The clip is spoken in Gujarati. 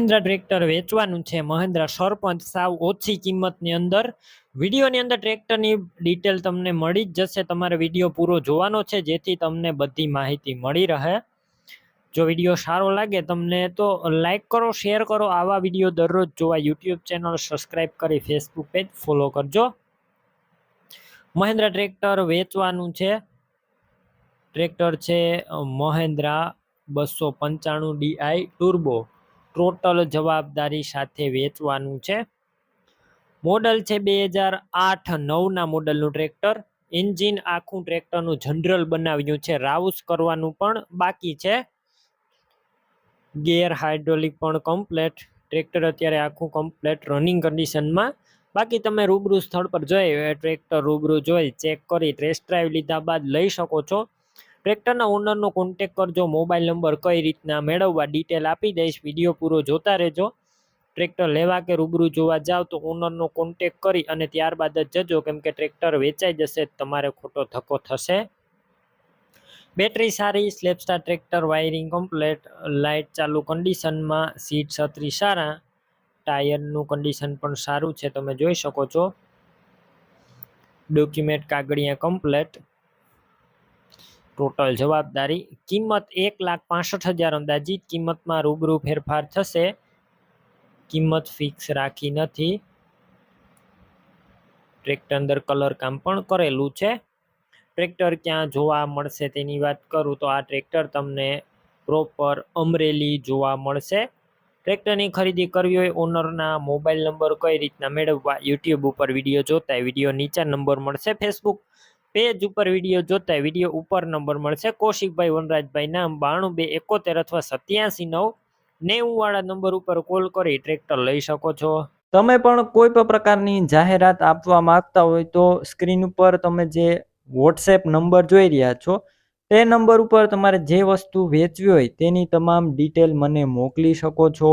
મહેન્દ્રા ટ્રેક્ટર વેચવાનું છે. મહેન્દ્રા સરપંચ સાવ ઓછી કિંમતની અંદર. વિડીયોની અંદર ટ્રેક્ટરની ડિટેલ તમને મળી જ જશે. તમારે વીડિયો પૂરો જોવાનો છે, જેથી તમને બધી માહિતી મળી રહે. જો વીડિયો સારો લાગે તમને તો લાઈક કરો શેર કરો. આવા વીડિયો દરરોજ જોવા યુટ્યુબ ચેનલ સબસ્ક્રાઈબ કરી ફેસબુક પેજ ફોલો કરજો. મહેન્દ્રા ટ્રેક્ટર વેચવાનું છે. ટ્રેક્ટર છે મહેન્દ્રા બસો પંચાણું ડીઆઈ ટુર્બો. ટોટલ જવાબદારી સાથે વેચવાનું છે. મોડલ છે બે હજાર આઠ નવના મોડલનું ટ્રેક્ટર. એન્જિન આખું ટ્રેક્ટરનું જનરલ બનાવ્યું છે. રાઉસ કરવાનું પણ બાકી છે. ગેર હાઇડ્રોલિક પણ કમ્પ્લેટ. ટ્રેક્ટર અત્યારે આખું કમ્પ્લેટ રનિંગ કન્ડિશનમાં બાકી તમે રૂબરૂ સ્થળ પર જોઈ, ટ્રેક્ટર રૂબરૂ જોઈ, ચેક કરી ટેસ્ટ ડ્રાઈવ લીધા બાદ લઈ શકો છો. ટ્રેક્ટરના ઓનરનો કોન્ટેક કરજો મોબાઈલ નંબર કઈ રીતના મેળવવા ડિટેલ આપી દઈશ વીડિયો પૂરો જોતા રહેજો. ટ્રેક્ટર લેવા કે રૂબરૂ જોવા જાવ તો ઓનરનો કોન્ટેક કરી અને ત્યારબાદ જ જજો, કેમ કે ટ્રેક્ટર વેચાઈ જશે, તમારે ખોટો ધક્કો થશે. બેટરી સારી સ્લેપસ્ટાર ટ્રેક્ટર વાયરિંગ કમ્પ્લેટ લાઇટ ચાલુ કન્ડિશનમાં સીટ છત્રી સારા ટાયરનું કન્ડિશન પણ સારું છે, તમે જોઈ શકો છો. ડોક્યુમેન્ટ કાગળિયા કમ્પ્લેટ ટોટલ જવાબદારી કિંમત એક લાખ પાસઠ હજાર અંદાજિત કિંમતમાં રૂબરૂ ફેરફાર થશે. કિંમત ફિક્સ રાખી નથી. ટ્રેક્ટર અંદર કલર કામ પણ કરેલું છે. ટ્રેક્ટર ક્યાં જોવા મળશે તેની વાત કરું તો આ ટ્રેક્ટર તમને પ્રોપર અમરેલી જોવા મળશે. ટ્રેક્ટરની ખરીદી કરવી હોય ઓનરના મોબાઈલ નંબર કઈ રીતના મેળવવા યુટ્યુબ ઉપર વીડિયો જોતા વીડિયો નીચે નંબર મળશે ફેસબુક પેજ ઉપર વીડિયો જોતા વીડિયો ઉપર નંબર મળશે. કૌશિકભાઈ વનરાજભાઈ નામ બાણું બે એકોતેર અથવા સત્યાસી નવ નેવું વાળા નંબર ઉપર કોલ કરી ટ્રેક્ટર લઈ શકો છો. તમે પણ કોઈ પણ પ્રકારની જાહેરાત આપવા માંગતા હોય તો સ્ક્રીન ઉપર તમે જે વોટ્સએપ નંબર જોઈ રહ્યા છો, તે નંબર ઉપર તમારે જે વસ્તુ વેચવી હોય તેની તમામ ડિટેલ મને મોકલી શકો છો.